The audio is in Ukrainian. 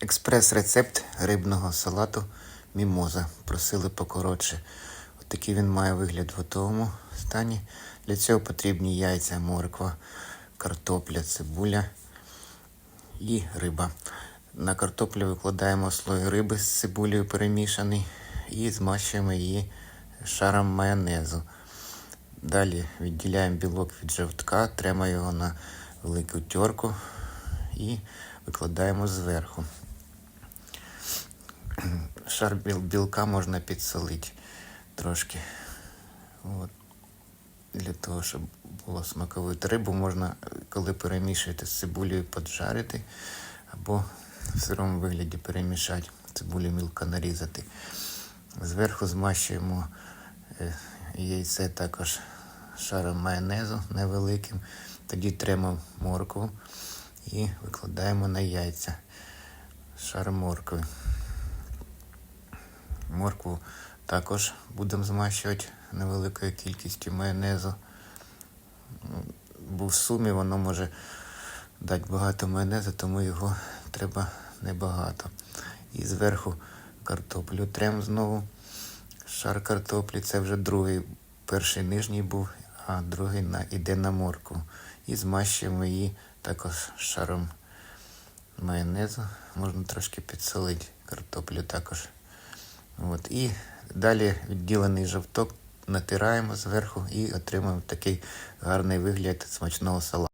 Експрес-рецепт рибного салату мімоза. Просили покоротше. Отакий він має вигляд в готовому стані. Для цього потрібні яйця, морква, картопля, цибуля і риба. На картоплю викладаємо слой риби з цибулею перемішаний і змащуємо її шаром майонезу. Далі відділяємо білок від жовтка, тремо його на велику терку і викладаємо зверху. Шар біл- білка можна підсолити трошки. От. Для того, щоб було смаковито. Рибу можна, коли перемішуєте з цибулею, поджарити або в сирому вигляді перемішати, цибулю мілко нарізати. Зверху змащуємо е, яйце також шаром майонезу невеликим. Тоді тремо моркву і викладаємо на яйця шар моркви. Моркву також будемо змащувати невеликою кількістю майонезу. Бо в сумі воно може дати багато майонезу, тому його треба небагато. І зверху картоплю трем знову. Шар картоплі це вже другий. Перший нижній був, а другий на, іде на моркву. І змащуємо її також шаром майонезу. Можна трошки підсолити картоплю також. От. І далі відділений жовток натираємо зверху і отримуємо такий гарний вигляд смачного салату.